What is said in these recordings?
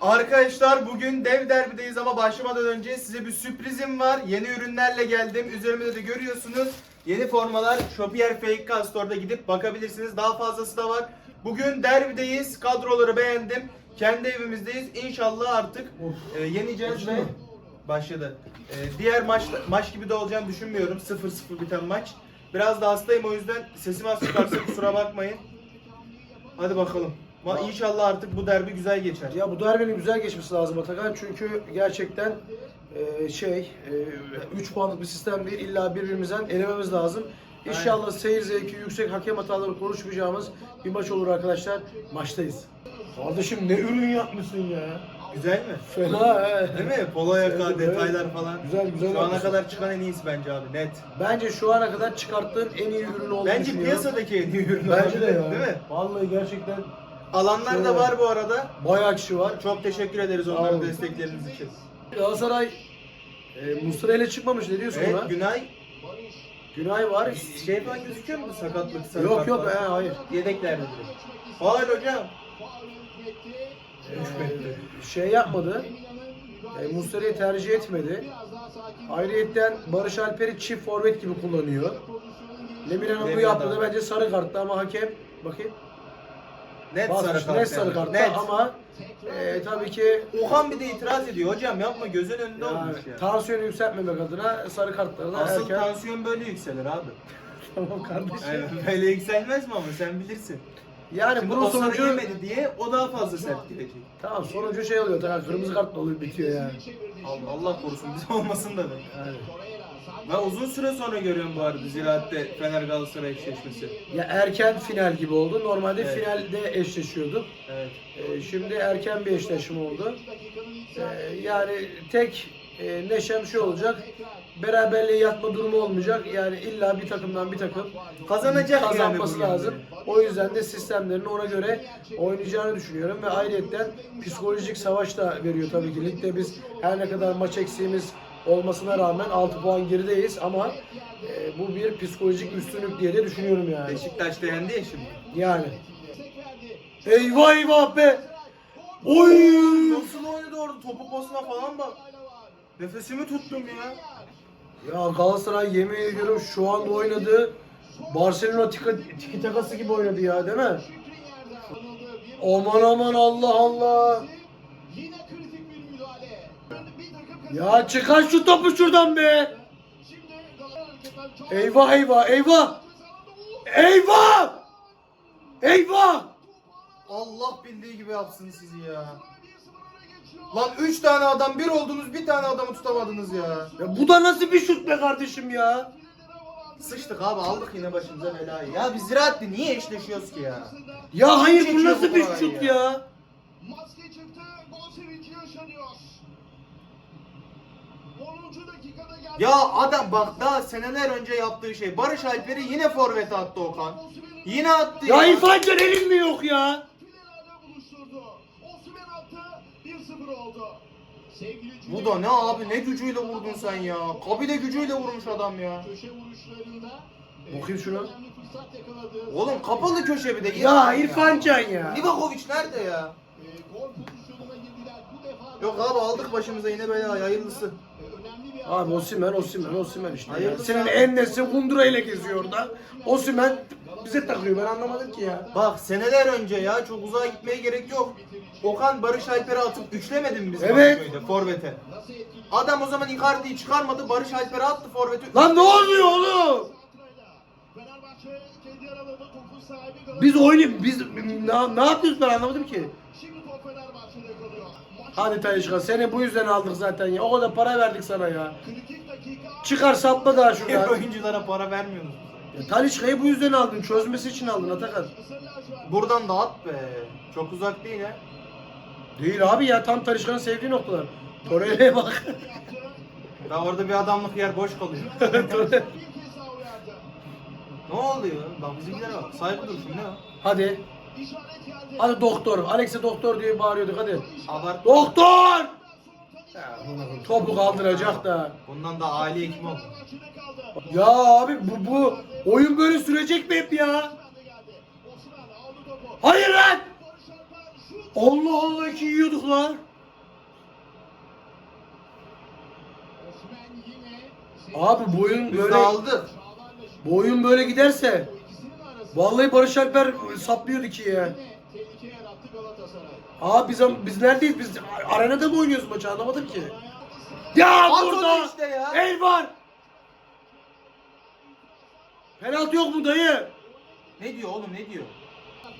Arkadaşlar bugün dev derbideyiz ama başlamadan önce size bir sürprizim var. Yeni ürünlerle geldim. Üzerimde de görüyorsunuz. Yeni formalar Shopier Fake Store'da gidip bakabilirsiniz. Daha fazlası da var. Bugün derbideyiz. Kadroları beğendim. Kendi evimizdeyiz. İnşallah artık e, yeneceğiz ve başladı. E, diğer maç maç gibi de olacağını düşünmüyorum. 0-0 biten maç. Biraz da hastayım o yüzden sesim az çıkarsa kusura bakmayın. Hadi bakalım. Ma- İnşallah artık bu derbi güzel geçer. Ya bu derbinin güzel geçmesi lazım Atakan çünkü gerçekten e, şey 3 puanlık bir sistem değil illa birbirimizden elememiz lazım. İnşallah seyir zevki yüksek hakem hataları konuşmayacağımız bir maç olur arkadaşlar. Maçtayız. Kardeşim ne ürün yapmışsın ya. Güzel mi? Fena he. Değil mi? Polo yaka, Evet, detaylar evet. falan. Güzel, güzel Şu ana yapmışsın. kadar çıkan en iyisi bence abi net. Bence şu ana kadar çıkarttığın en iyi ürün olduğunu Bence düşünüyorum. piyasadaki en iyi ürün Bence de ya. Değil mi? Vallahi gerçekten Alanlar da var bu arada. bayağı kişi var. Çok teşekkür ederiz Sağ onların olun. destekleriniz için. Galatasaray e, Muslera ile çıkmamış ne diyorsun ona? Evet Günay Günay var. şey falan gözüküyor mu sakatlık sarı Yok kart yok falan? he, hayır. Yedeklerde direkt. Faal hocam. Ee, şey yapmadı. E, Muslera'yı tercih etmedi. Ayrıyetten Barış Alper'i çift forvet gibi kullanıyor. Lemina'nın bu Lemina yaptığı da. da bence sarı karttı ama hakem bakayım Net basmış sarı kart. net sarı yani. karttı Net. ama e, tabii ki Okan bir de itiraz ediyor. Hocam yapma gözün önünde yani, olmuş ya. tansiyonu yükseltmemek adına sarı kartları da Asıl erken. tansiyon böyle yükselir abi. tamam kardeşim. Yani böyle yükselmez mi ama sen bilirsin. Yani Şimdi bunun sonucu yemedi diye o daha fazla sert gidecek. tamam sonucu şey oluyor. Tamam kırmızı kartla oluyor bitiyor yani. Allah, Allah korusun bize olmasın da yani. Ben uzun süre sonra görüyorum bu arada Ziraat'te Fener Galatasaray eşleşmesi. Ya erken final gibi oldu. Normalde Evet. finalde eşleşiyorduk. Evet. Ee, şimdi erken bir eşleşme oldu. Ee, yani tek e, neşem şu olacak. Beraberliğe yatma durumu olmayacak. Yani illa bir takımdan bir takım Kazanacak yani kazanması bugün. lazım. O yüzden de sistemlerini ona göre oynayacağını düşünüyorum ve ayrıyetten psikolojik savaş da veriyor tabii ki. Ligde biz her ne kadar maç eksiğimiz olmasına rağmen 6 puan gerideyiz ama e, bu bir psikolojik üstünlük diye de düşünüyorum yani. Beşiktaş yendi ya şimdi. Yani. Eyvah eyvah be. Oy! Nasıl oynadı orada topu posuna falan bak. Nefesimi tuttum ya. Ya Galatasaray yemin ediyorum şu anda oynadı. Barcelona tika, tiki takası gibi oynadı ya değil mi? Aman aman Allah Allah. Ya çıkar şu topu şuradan be. Eyvah eyvah eyvah. Eyvah! Eyvah! Allah bildiği gibi yapsın sizi ya. Lan 3 tane adam bir oldunuz bir tane adamı tutamadınız ya. Ya bu da nasıl bir şut be kardeşim ya? Sıçtık abi aldık yine başımıza belayı. Ya biz Ziraat'le niye eşleşiyoruz ki ya? Ya hayır bu nasıl bir şut ya? ya? maske çıktı. Gol sevinci yaşanıyor. 10. dakikada geldi. Ya adam bak daha seneler önce yaptığı şey. Barış Alper'i yine forvete attı Okan. Yine attı Ya İrfan Can elin mi yok ya? Filelerle buluşturdu. Osimhen attı. 1-0 oldu. Sevgili Bu da ne abi ne gücüyle vurdun sen ya. Kabile gücüyle vurmuş adam ya. Köşe vuruşlarında Bakayım şuna. Oğlum kapalı köşe bir de. Ya İrfan Can ya. Livakovic nerede ya? Ee, gol pozisyonuna girdiler. Bu defa Yok abi aldık başımıza yine belayı hayırlısı. Abi Osimhen, Osimhen, Osimhen işte. ya. Senin abi. Enes'i Kundura ile geziyor orada. Osimhen bize takıyor ben anlamadım ki ya. Bak seneler önce ya çok uzağa gitmeye gerek yok. Okan Barış Alper'i atıp üçlemedi mi biz Evet. Bakırköy'de forvete? Adam o zaman Icardi'yi çıkarmadı Barış Alper'i attı forvete. Lan ne oluyor oğlum? Fenerbahçe kendi aralarında topun sahibi Galatasaray. Biz oynayıp biz ne, ne yapıyoruz ben anlamadım ki. Şimdi top Hadi Talişka seni bu yüzden aldık zaten ya. O kadar para verdik sana ya. Çıkar sapla daha şuradan. oyunculara para vermiyorsunuz. Ya, Talişka'yı bu yüzden aldın. Çözmesi için aldın Atakan. Buradan da at be. Çok uzak değil ha. Değil abi ya tam Talişka'nın sevdiği noktalar. Torreira'ya bak. Ya orada bir adamlık yer boş kalıyor. Ne oluyor? Bak bizimkilere bak. Saygı dursun ne o? Hadi. Hadi doktor. Alex'e doktor diye bağırıyorduk hadi. Abart. Doktor! Topu kaldıracak da. Bundan da aile kaldı. Ya abi bu, bu oyun böyle sürecek mi hep ya? Aldı. Hayır lan! Allah Allah ki yiyorduk lan. Abi boyun böyle de aldık. boyun böyle giderse vallahi Barış Alper saplıyor ikiye. yine tehlike yarattı Galatasaray. Abi biz biz neredeyiz biz? Arenada mı oynuyoruz maçı anlamadım ki. Ya At burada işte ya. el var. Penaltı yok mu dayı? Ne diyor oğlum ne diyor?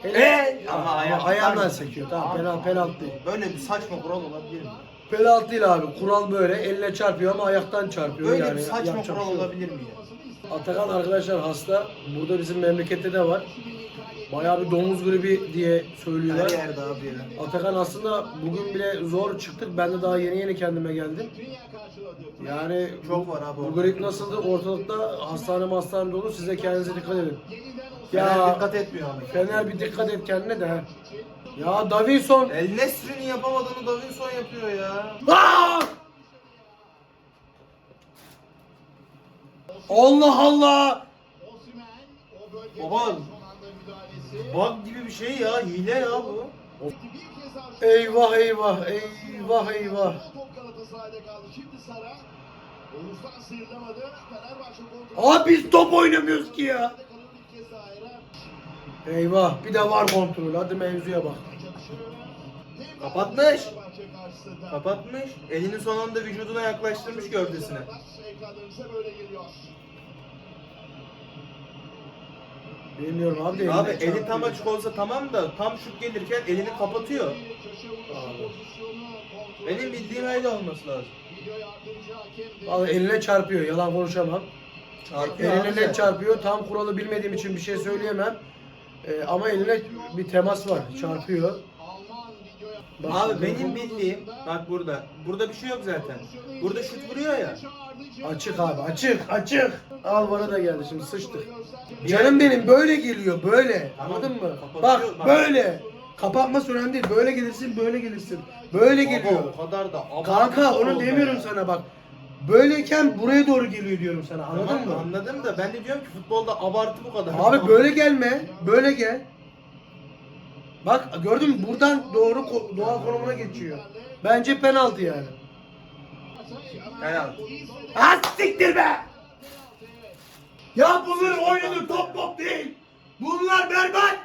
El. Ama Ama, ayağından sekiyor. Tamam penaltı, penaltı değil. Böyle bir saçma kural olabilir mi? Penaltı değil abi. Kural böyle. Elle çarpıyor ama ayaktan çarpıyor. Böyle yani bir saçma yapacak kural şey olabilir mi ya? Atakan arkadaşlar hasta. Burada bizim memlekette de var. Bayağı bir domuz gribi diye söylüyorlar. Her yerde abi ya. Atakan aslında bugün bile zor çıktık. Ben de daha yeni yeni kendime geldim. Yani Çok var abi bu orada. grip nasıldı? Ortalıkta hastane hastane dolu. Size kendinize dikkat edin. Fener Ya dikkat etmiyor ama. Fener bir dikkat et kendine de. ha. Ya Davinson. El Nesri'nin yapamadığını Davinson yapıyor ya. Aa! Allah Allah. Osimhen o bölgede Baba. son anda müdahalesi. Bug gibi bir şey ya. Hile ya bu. Eyvah eyvah eyvah eyvah. Abi biz top oynamıyoruz ki ya. Eyvah bir de var kontrol. Hadi mevzuya bak. Kapatmış. Kapatmış. Elini son anda vücuduna yaklaştırmış gövdesine. Bilmiyorum abi Abi eli tam açık olsa tamam da tam şut gelirken elini kapatıyor. Kontrol Benim bildiğim öyle olması lazım. Vallahi eline çarpıyor. Yalan konuşamam. Çarpıyor Eline abi net çarpıyor. Tam kuralı bilmediğim için bir şey söyleyemem. Ee, ama eline bir temas var. Çarpıyor. Abi benim bildiğim bak burada. Burada bir şey yok zaten. Burada şut vuruyor ya. Açık abi açık açık. Al bana da geldi şimdi sıçtık. Canım benim böyle geliyor böyle. Anladın mı? Bak Kapatıyor, bak. böyle. Kapatması önemli değil. Böyle gelirsin böyle gelirsin. Böyle geliyor. O kadar da abartı Kanka onu demiyorum ya. sana bak. Böyleyken buraya doğru geliyor diyorum sana. Anladın Tamam, mı? Anladım da ben de diyorum ki futbolda abartı bu kadar. Abi böyle gelme. Böyle gel. Bak gördün mü? Buradan doğru ko- doğal konumuna geçiyor. Bence penaltı yani. Penaltı. Ha siktir be! Ya bunların oynadığı top top değil. Bunlar berbat.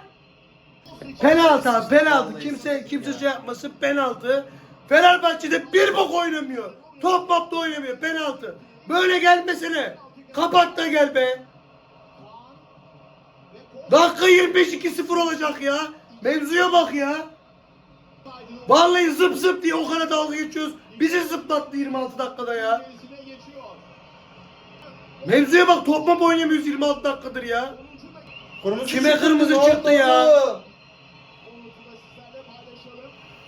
Penaltı abi penaltı. Kimse kimse şey yapmasın penaltı. Fenerbahçe'de bir bok oynamıyor. Top top da oynamıyor penaltı. Böyle gelmesene. Kapat da gel be. Dakika 25 2-0 olacak ya. Mevzuya bak ya. Vallahi zıp zıp diye o kadar dalga geçiyoruz. Bizi zıplattı 26 dakikada ya. Mevzuya bak top mop oynamıyoruz 26 dakikadır ya. Kırmızı Kime çıktı, kırmızı çıktı oldu? ya?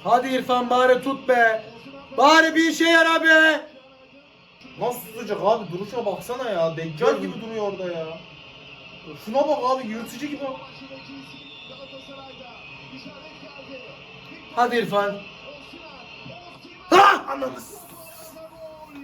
Hadi İrfan bari tut be. Bari bir işe yara be. Nasıl tutacak abi? Duruşa baksana ya. Deccal gibi duruyor orada ya. Şuna bak abi yırtıcı gibi. Hadi İrfan. Ha! Ananı s- Gol.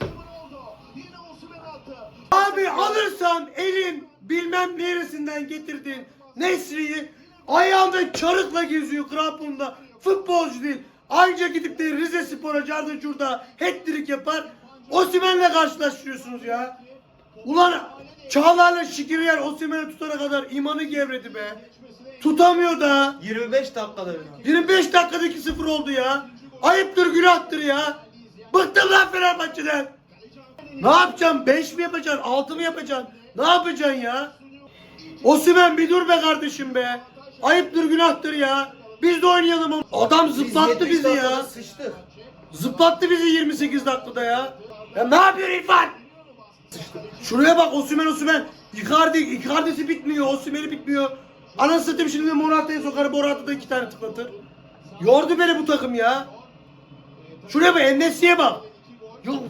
2-0 oldu. Yine Osimhen attı. Abi alırsan elin bilmem neresinden getirdin Nesri'yi ayağında çarıkla geziyor kramponda. Futbolcu değil. Anca gidip de Rize Spor'a cardı curda hat-trick yapar. Osimhen'le karşılaştırıyorsunuz ya. Ulan Çağlar'la Şikriyer Osimhen'i tutana kadar imanı gevredi be. Tutamıyor da. 25 dakikada bir. 25 dakikada 2-0 oldu ya. Ayıptır günahtır ya. Bıktım lan Fenerbahçe'den. Ne yapacaksın? 5 mi yapacaksın? 6 mı yapacaksın? Ne yapacaksın ya? Osimhen bir dur be kardeşim be. Ayıptır günahtır ya. Biz de oynayalım ama. Adam zıplattı Biz bizi 70 ya. Sıçtık. Zıplattı bizi 28 dakikada ya. Ya ne yapıyor İrfan? Şuraya bak Osimhen Osimhen. Icardi, Icardi'si bitmiyor. Osimhen'i bitmiyor. Anasını satayım şimdi Morata'ya sokar. Morata da iki tane tıklatır. Yordu beni bu takım ya. Şuraya bak Ennesi'ye bak. Yok.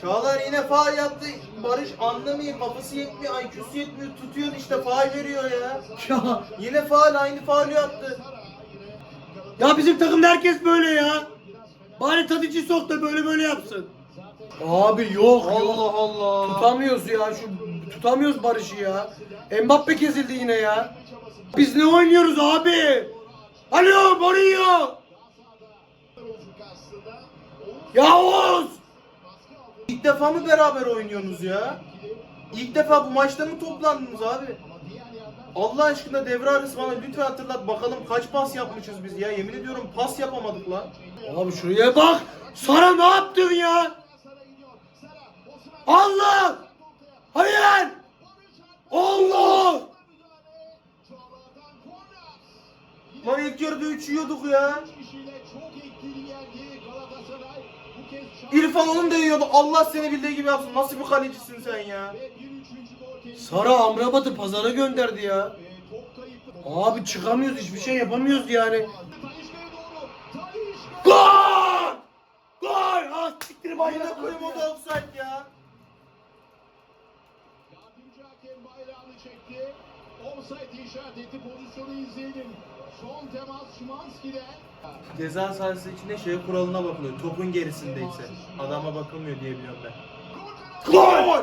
Çağlar yine faal yaptı. Barış anlamıyor. Kafası yetmiyor. IQ'su yetmiyor. Tutuyor işte faal veriyor ya. Ya, Yine faal aynı faali yaptı. ya bizim takımda herkes böyle ya. Bari Tadic'i sok da böyle böyle yapsın. Abi yok yok. Allah Allah. Tutamıyoruz ya şu tutamıyoruz Barış'ı ya. Mbappe kesildi yine ya. Biz ne oynuyoruz abi? Alo Mourinho! Ya Oğuz! İlk defa mı beraber oynuyorsunuz ya? İlk defa bu maçta mı toplandınız abi? Allah aşkına devre arası bana lütfen hatırlat bakalım kaç pas yapmışız biz ya. Yemin ediyorum pas yapamadık lan. Abi şuraya bak! Sara ne yaptın ya? Allah! Hayır! Allah! Lan ilk yarıda 3 yiyorduk ya. İrfan onun da yiyordu. Allah seni bildiği gibi yapsın. Nasıl bir kalecisin sen ya? Sara Amrabat'ı pazara gönderdi ya. Abi çıkamıyoruz hiçbir şey yapamıyoruz yani. Gol! Gol! Ah siktir bayrağı koyayım o da offside Offside işaret etti. Pozisyonu izleyelim. Son temas Şimanski'den. Ceza sahası içinde şey kuralına bakılıyor. Topun gerisindeyse. Adama bakılmıyor diye biliyorum ben. Gol!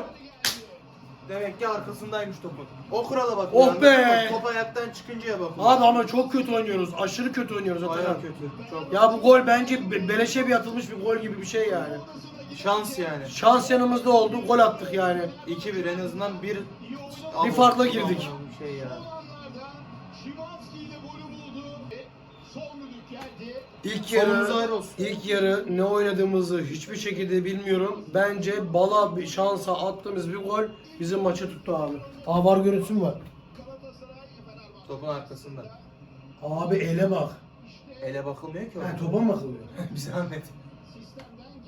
Demek ki arkasındaymış topun. O kurala bakıyor. Oh be! Top ayaktan çıkıncaya bakıyor. Abi ama çok kötü oynuyoruz. Aşırı kötü oynuyoruz Bayağı Atakan. kötü. Çok Ya bu gol bence be- beleşe bir atılmış bir gol gibi bir şey yani. Şans yani. Şans yanımızda oldu. Gol attık yani. 2-1 en azından bir Bir farkla girdik. Bir şey ya. İlk Sonumuz yarı, ayrı olsun. ilk yarı ne oynadığımızı hiçbir şekilde bilmiyorum. Bence bala bir şansa attığımız bir gol bizim maçı tuttu abi. Aa var görüntüsü mü var? Topun arkasında. Abi ele bak. Ele bakılmıyor ki Ha, topa mı bakılıyor? Bir zahmet.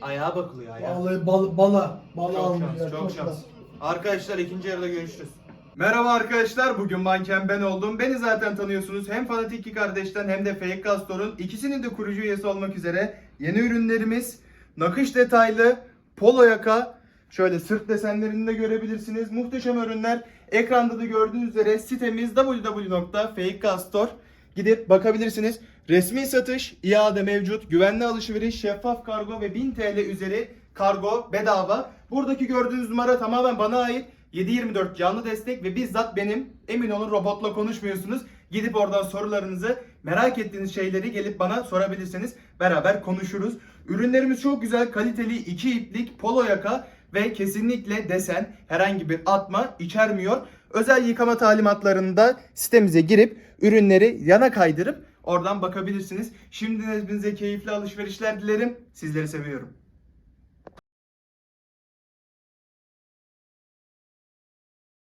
Ayağa bakılıyor ayağa. Vallahi bal, bala. Bala Çok almışlar. şans, çok Çok şans. Arkadaşlar ikinci yarıda görüşürüz. Merhaba arkadaşlar, bugün manken ben oldum. Beni zaten tanıyorsunuz. Hem Fanatik iki kardeşten hem de Fake Castor'un ikisinin de kurucu üyesi olmak üzere yeni ürünlerimiz nakış detaylı polo yaka şöyle sırt desenlerini de görebilirsiniz. Muhteşem ürünler. Ekranda da gördüğünüz üzere sitemiz www.fakecastor gidip bakabilirsiniz. Resmi satış, iade mevcut, güvenli alışveriş, şeffaf kargo ve 1000 TL üzeri kargo bedava. Buradaki gördüğünüz numara tamamen bana ait. 7/24 canlı destek ve bizzat benim. Emin olun robotla konuşmuyorsunuz. Gidip oradan sorularınızı, merak ettiğiniz şeyleri gelip bana sorabilirsiniz. Beraber konuşuruz. Ürünlerimiz çok güzel, kaliteli iki iplik polo yaka ve kesinlikle desen herhangi bir atma içermiyor. Özel yıkama talimatlarında sitemize girip ürünleri yana kaydırıp oradan bakabilirsiniz. Şimdiden hepinize keyifli alışverişler dilerim. Sizleri seviyorum.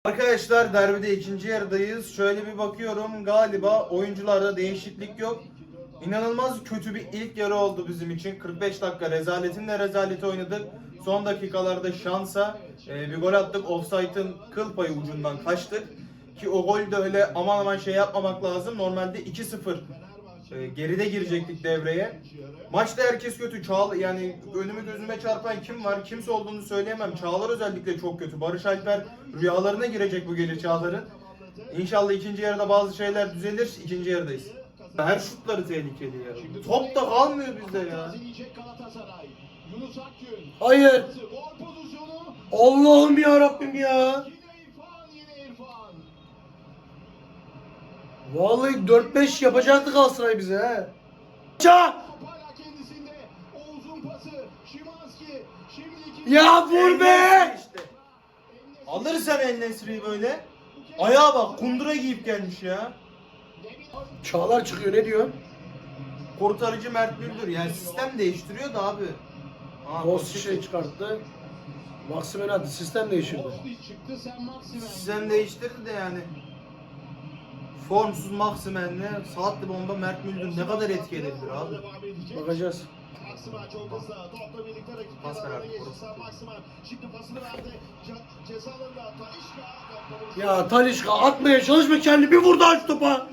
Arkadaşlar derbide ikinci yarıdayız. Şöyle bir bakıyorum galiba oyuncularda değişiklik yok. İnanılmaz kötü bir ilk yarı oldu bizim için. 45 dakika rezaletin de rezaleti oynadık. Son dakikalarda şansa e, bir gol attık. Offside'ın kıl payı ucundan kaçtık. Ki o gol de öyle aman aman şey yapmamak lazım. Normalde 2-0 e, geride girecektik devreye. Maçta herkes kötü. Çağla yani önümü gözüme çarpan kim var? Kimse olduğunu söyleyemem. Çağlar özellikle çok kötü. Barış Alper rüyalarına girecek bu gelir Çağlar'ın. İnşallah ikinci yarıda bazı şeyler düzelir. İkinci yarıdayız. Her şutları tehlikeli ya. Top da kalmıyor bizde ya. Yunus Akgün. Hayır. Gol pozisyonu. Allah'ım ya Rabbim ya. Yine İrfan, yine İrfan. Vallahi 4-5 yapacaktı Galatasaray bize he. Ça! Top hala kendisinde. Oğuz'un pası. Şimanski. Şimdi iki. Ya vur be! İşte. Alırsan El Nesri'yi böyle. Ayağa bak kundura giyip gelmiş ya. Çağlar çıkıyor ne diyor? Kurtarıcı Mert Müldür. Yani sistem değiştiriyor da abi. Boss şey çıkarttı. Maximen attı. Sistem değiştirdi. Maksimen. Sistem değiştirdi de yani. Formsuz Maximen'le saatli bomba Mert Müldür ne kadar etki edebilir abi. Bakacağız. Maksimen çok hızlı. Topla birlikte rakip Pas ver kenarına artık, geçti. orası. Sen Maksimen. Şimdi pasını verdi. Ce- Cezalarında Talişka. Ya Talişka atmaya çalışma kendini bir vurdu aç topa.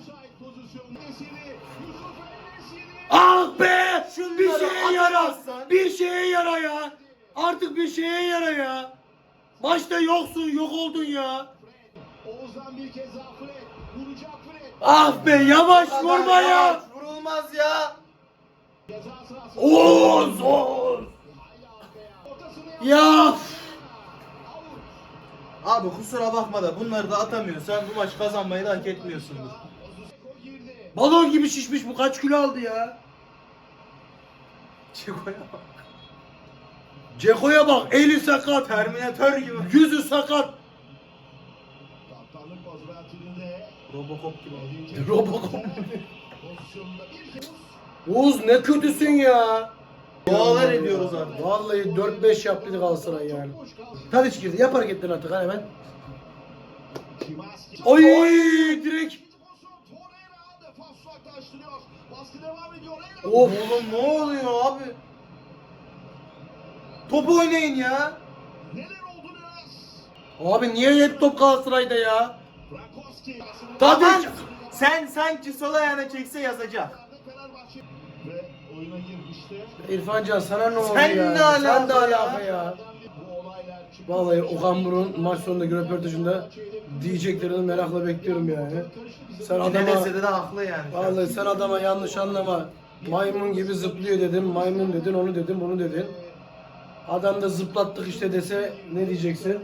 Ah be! Şunları Bir şeye yara. atamazsan- Bir şeye yara ya. Artık bir şeye yara ya. Maçta yoksun, yok oldun ya. Oğuz'dan bir kez daha Fred. Vuracak Fred. Ah be yavaş vurma ya. Vurulmaz ya. Ceza sahası. Oğuz, Oğuz. Ortasını Ya. Out. Abi kusura bakma da bunları da atamıyorsan bu maç kazanmayı da hak etmiyorsundur. Balon gibi şişmiş bu kaç kilo aldı ya? Çiko'ya bak. Ceko'ya bak eli sakat. Terminator gibi. Yüzü sakat. Kaptanlık Robocop gibi. Robocop. bir kez Oğuz ne kötüsün ya. Dualar ediyoruz artık. Vallahi 4-5 yaptı Galatasaray yani. Tadiç girdi. Yap hareketlerini artık hemen. Oy direkt. Baskı devam ediyor. Of. Oğlum ne oluyor abi? Top oynayın ya. Neler oldu Nünes? Abi niye hep top Galatasaray'da ya? Frankowski. Aman, Sen sanki sol ayağına çekse yazacak. Ve oyuna girmişti. İrfancan sana ne oldu Sen ya? ne alaka Sen de alaka ya. Vallahi Okan Burun maç sonundaki röportajında diyeceklerini merakla bekliyorum yani. Sen Ne adama dese de, haklı yani. vallahi sen adama yanlış anlama. Maymun gibi zıplıyor dedim. Maymun dedin, onu dedim, bunu dedin. Adam da zıplattık işte dese ne diyeceksin?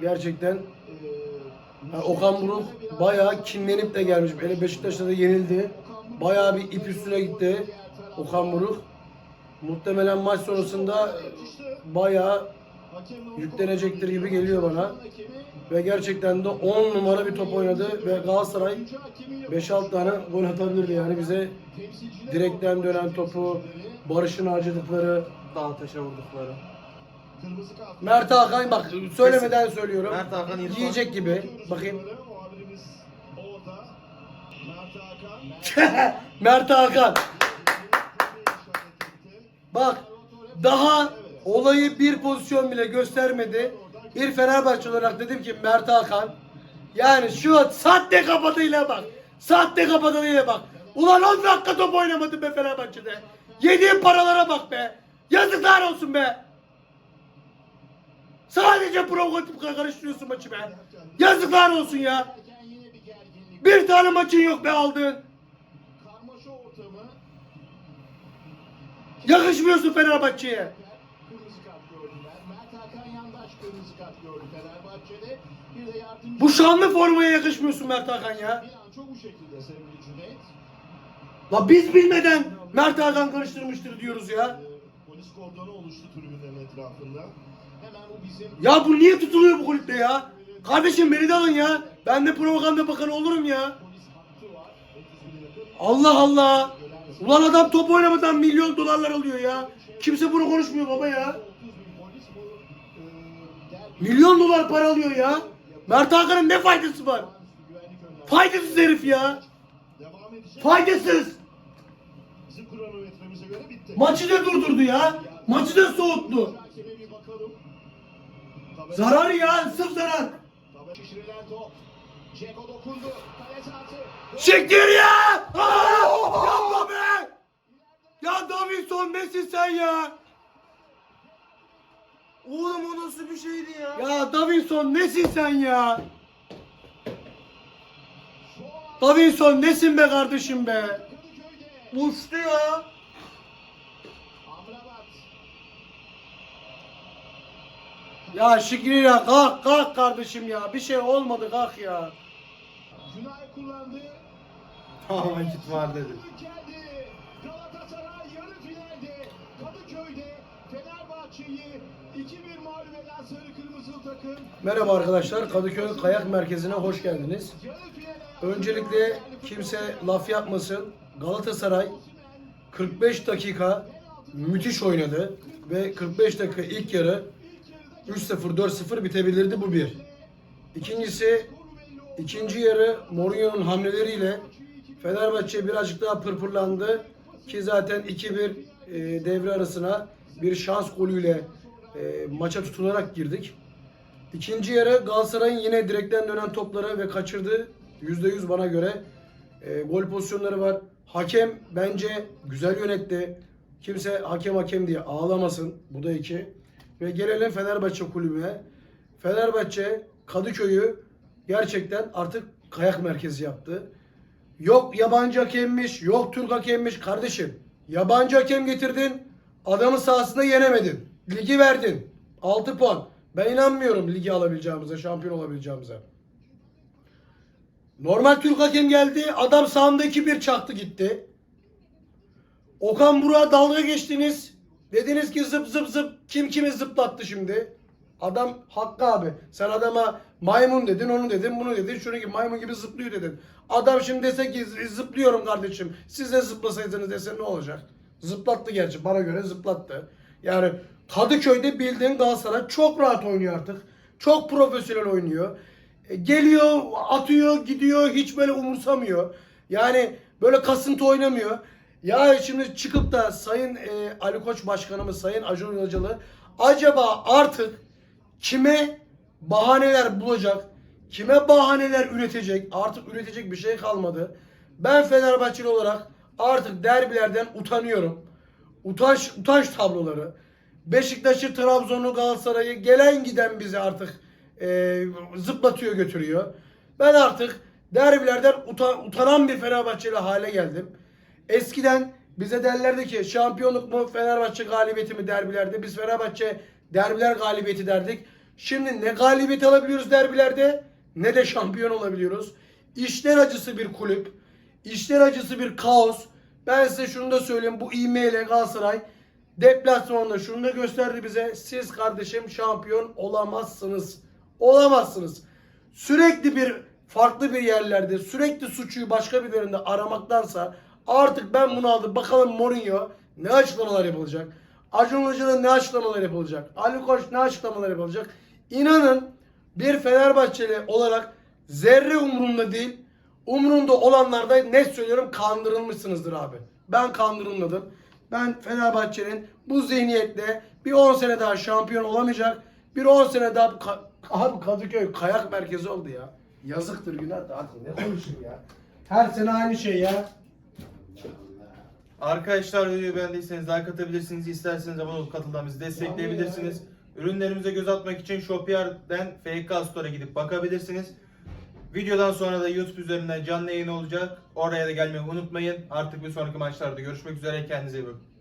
Gerçekten ya Okan Buruk bayağı kinlenip de gelmiş. Hele Beşiktaş'ta da yenildi. Bayağı bir ip üstüne gitti Okan Buruk. Muhtemelen maç sonrasında bayağı yüklenecektir gibi geliyor bana. Ve gerçekten de 10 numara bir top oynadı ve Galatasaray 5-6 tane gol atabilirdi yani bize direkten dönen topu, Barış'ın harcadıkları, Dağ taşa vurdukları. Kırmızı kart. Mert Hakan bak söylemeden söylüyorum. Mert Hakan. Yiyecek gibi. Bakayım. Muhabirimiz orada. Mert Hakan. Mert Hakan. Bak daha olayı bir pozisyon bile göstermedi. Bir Fenerbahçe olarak dedim ki Mert Hakan yani şu sahte kapatıyla bak. Sahte kapatıyla bak. Ulan 10 dakika top oynamadın be Fenerbahçe'de. Yediğin paralara bak be. Yazıklar olsun be. Sadece provokatif karıştırıyorsun maçı be. Yazıklar olsun ya. Bir tane maçın yok be ortamı. Yakışmıyorsun Fenerbahçe'ye. Kırmızı kart gördüler. Mert Hakan yandaş kırmızı kart gördü Fenerbahçe'de. Bir de yardımcı. Bu şanlı formaya yakışmıyorsun Mert Hakan ya. Bir an çok bu şekilde sevgili Cüneyt. La biz bilmeden Mert Hakan karıştırmıştır diyoruz ya. Ee, Polis kordonu oluştu tribünlerin etrafında. Hemen bu bizim Ya bu niye tutuluyor bu kulüpte ya? Kardeşim beni de alın ya. Ben de propaganda bakanı olurum ya. polis hattı var. 30 bin yakın. Allah Allah. Ulan adam top oynamadan milyon dolarlar alıyor ya. Kimse bunu konuşmuyor baba ya. 30 bin polis bu e, Milyon dolar para alıyor ya. Mert Hakan'ın ne faydası var? Faydasız herif ya. Faydasız. Maçı da durdurdu ya. Maçı da soğuttu. Zarar ya, sırf zarar. Siktir ya! Aa! Yapma be! Ya Davinson nesin sen ya? Oğlum o nasıl bir şeydi ya? Ya Davinson nesin sen ya? Davinson nesin be kardeşim be? Kadıköy'de. Uçtu ya. Amrabat. Ya Şikri ya kalk kalk kardeşim ya. Bir şey olmadı kalk ya. Günay kullandı. Tamam vakit var dedi. Geldi. Galatasaray yarı finalde Kadıköy'de Fenerbahçe'yi 2-1 mağlup eden sarı kırmızılı takım Merhaba arkadaşlar. Kadıköy Kayak Merkezi'ne hoş geldiniz. Öncelikle kimse laf yapmasın. Galatasaray 45 dakika müthiş oynadı. Ve 45 dakika ilk yarı 3-0 4-0 bitebilirdi bu bir. İkincisi ikinci yarı Mourinho'nun hamleleriyle Fenerbahçe birazcık daha pırpırlandı ki zaten 2-1 e, devre arasına bir şans golüyle e, maça tutunarak girdik. İkinci yarı Galatasaray'ın yine direkten dönen topları ve kaçırdığı %100 bana göre e, gol pozisyonları var. Hakem bence güzel yönetti. Kimse hakem hakem diye ağlamasın. Bu da iki. Ve gelelim Fenerbahçe kulübüne. Fenerbahçe Kadıköy'ü gerçekten artık kayak merkezi yaptı. Yok yabancı hakemmiş, yok Türk hakemmiş. Kardeşim yabancı hakem getirdin, adamı sahasında yenemedin. Ligi verdin. 6 puan. Ben inanmıyorum ligi alabileceğimize, şampiyon olabileceğimize. Normal Türk hakem geldi. Adam sağında 2-1 çaktı gitti. Okan Burak'a dalga geçtiniz. Dediniz ki zıp zıp zıp kim kimi zıplattı şimdi. Adam Hakkı abi. Sen adama maymun dedin, onu dedin, bunu dedin. Şunu gibi maymun gibi zıplıyor dedin. Adam şimdi dese ki zıplıyorum kardeşim. Siz de zıplasaydınız dese ne olacak? Zıplattı gerçi. Bana göre zıplattı. Yani Kadıköy'de bildiğin Galatasaray çok rahat oynuyor artık. Çok profesyonel oynuyor. E, Geliyor, atıyor, gidiyor, hiç böyle umursamıyor. Yani böyle kasıntı oynamıyor. Ya şimdi çıkıp da Sayın e, Ali Koç Başkanımız, Sayın Acun Ilıcalı acaba artık kime bahaneler bulacak, kime bahaneler üretecek, artık üretecek bir şey kalmadı. Ben Fenerbahçeli olarak artık derbilerden utanıyorum. Utanç, utanç tabloları. Beşiktaş'ı, Trabzon'u, Galatasaray'ı gelen giden bizi artık e, zıplatıyor götürüyor. Ben artık derbilerden utan- utanan bir Fenerbahçeli hale geldim. Eskiden bize derlerdi ki şampiyonluk mu Fenerbahçe galibiyeti mi derbilerde? Biz Fenerbahçe derbiler galibiyeti derdik. Şimdi ne galibiyet alabiliyoruz derbilerde ne de şampiyon olabiliyoruz. İşler acısı bir kulüp. işler acısı bir kaos. Ben size şunu da söyleyeyim. Bu ivmeyle Galatasaray deplasmanda şunu da gösterdi bize. Siz kardeşim şampiyon olamazsınız. Olamazsınız. Sürekli bir farklı bir yerlerde sürekli suçu başka bir yerinde aramaktansa artık ben bunu aldım. Bakalım Mourinho ne açıklamalar yapılacak? Acun Ilıcalı ne açıklamalar yapılacak? Ali Koç ne açıklamalar yapılacak? İnanın bir Fenerbahçeli olarak zerre umurumda değil. Umurumda olanlarda net söylüyorum kandırılmışsınızdır abi. Ben kandırılmadım. Ben Fenerbahçe'nin bu zihniyetle bir 10 sene daha şampiyon olamayacak. Bir 10 sene daha Ka- abi Kadıköy kayak merkezi oldu ya. Yazıktır günah da artık ne konuşayım ya. Her sene aynı şey ya. Arkadaşlar videoyu beğendiyseniz like atabilirsiniz. İsterseniz abone olup katıldan bizi destekleyebilirsiniz. Ürünlerimize göz atmak için Shopier'den FK Store'a gidip bakabilirsiniz. Videodan sonra da YouTube üzerinden canlı yayın olacak. Oraya da gelmeyi unutmayın. Artık bir sonraki maçlarda görüşmek üzere. Kendinize iyi bakın.